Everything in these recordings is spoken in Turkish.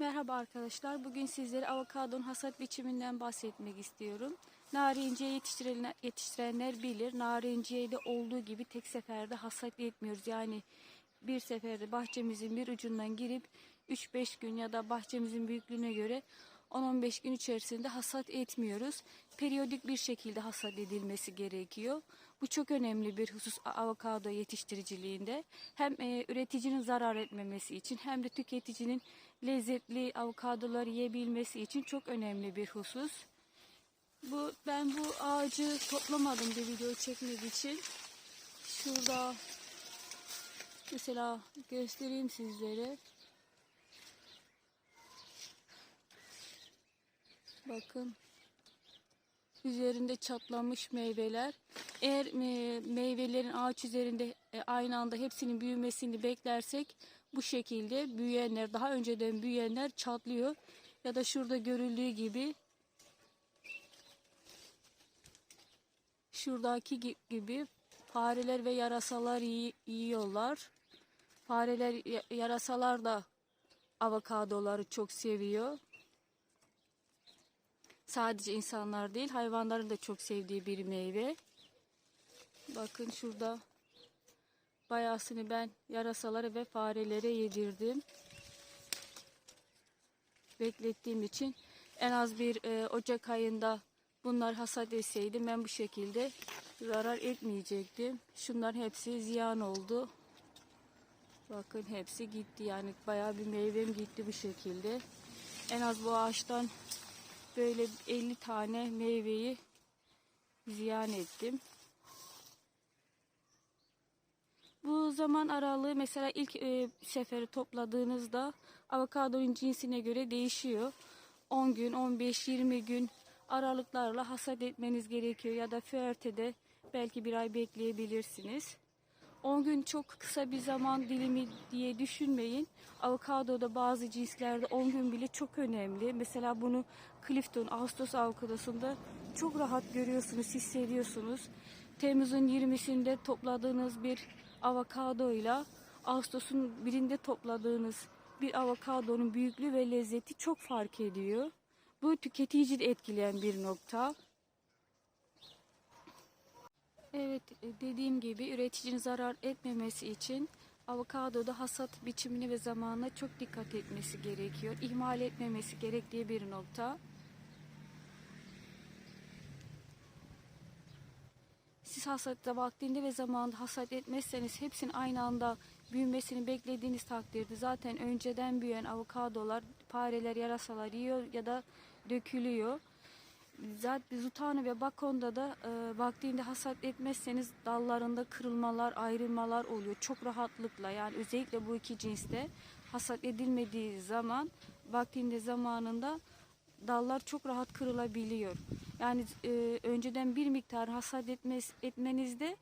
Merhaba arkadaşlar. Bugün sizlere avokadonun hasat biçiminden bahsetmek istiyorum. Narinciye yetiştirenler, yetiştirenler bilir. Narinciye de olduğu gibi tek seferde hasat etmiyoruz. Yani bir seferde bahçemizin bir ucundan girip 3-5 gün ya da bahçemizin büyüklüğüne göre 10-15 gün içerisinde hasat etmiyoruz. Periyodik bir şekilde hasat edilmesi gerekiyor. Bu çok önemli bir husus avokado yetiştiriciliğinde. Hem e, üreticinin zarar etmemesi için hem de tüketicinin lezzetli avokadoları yiyebilmesi için çok önemli bir husus. Bu ben bu ağacı toplamadım bir video çekmek için. Şurada mesela göstereyim sizlere. Bakın. Üzerinde çatlamış meyveler. Eğer meyvelerin ağaç üzerinde e, aynı anda hepsinin büyümesini beklersek bu şekilde büyüyenler, daha önceden büyüyenler çatlıyor. Ya da şurada görüldüğü gibi şuradaki gi- gibi fareler ve yarasalar yi- yiyorlar. Fareler, ya- yarasalar da avokadoları çok seviyor. Sadece insanlar değil, hayvanların da çok sevdiği bir meyve. Bakın şurada bayasını ben yarasalara ve farelere yedirdim. Beklettiğim için en az bir e, Ocak ayında bunlar hasat etseydim ben bu şekilde zarar etmeyecektim. Şunlar hepsi ziyan oldu. Bakın hepsi gitti yani bayağı bir meyvem gitti bu şekilde. En az bu ağaçtan böyle 50 tane meyveyi ziyan ettim. Bu zaman aralığı mesela ilk e, seferi topladığınızda avokadonun cinsine göre değişiyor. 10 gün, 15, 20 gün aralıklarla hasat etmeniz gerekiyor ya da füertede belki bir ay bekleyebilirsiniz. 10 gün çok kısa bir zaman dilimi diye düşünmeyin. Avokadoda bazı cinslerde 10 gün bile çok önemli. Mesela bunu Clifton Ağustos avokadosunda çok rahat görüyorsunuz, hissediyorsunuz. Temmuz'un 20'sinde topladığınız bir avokadoyla Ağustos'un birinde topladığınız bir avokadonun büyüklüğü ve lezzeti çok fark ediyor. Bu tüketici de etkileyen bir nokta. Evet e, dediğim gibi üreticinin zarar etmemesi için avokadoda hasat biçimine ve zamanına çok dikkat etmesi gerekiyor. İhmal etmemesi gerektiği bir nokta. Siz hasatta vaktinde ve zamanında hasat etmezseniz hepsinin aynı anda büyümesini beklediğiniz takdirde zaten önceden büyüyen avokadolar, fareler, yarasalar yiyor ya da dökülüyor. Zaten Zutano ve Bakon'da da e, vaktinde hasat etmezseniz dallarında kırılmalar, ayrılmalar oluyor. Çok rahatlıkla yani özellikle bu iki cinste hasat edilmediği zaman vaktinde zamanında dallar çok rahat kırılabiliyor. Yani e, önceden bir miktar hasat etmez, etmenizde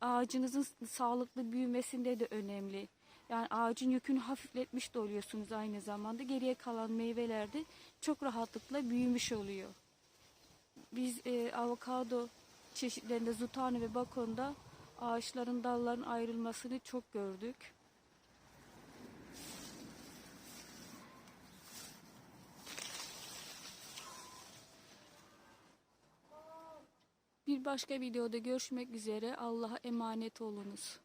ağacınızın sağlıklı büyümesinde de önemli. Yani ağacın yükünü hafifletmiş de oluyorsunuz aynı zamanda. Geriye kalan meyvelerde çok rahatlıkla büyümüş oluyor. Biz e, avokado çeşitlerinde Zutano ve Bakon'da ağaçların dalların ayrılmasını çok gördük. Bir başka videoda görüşmek üzere. Allah'a emanet olunuz.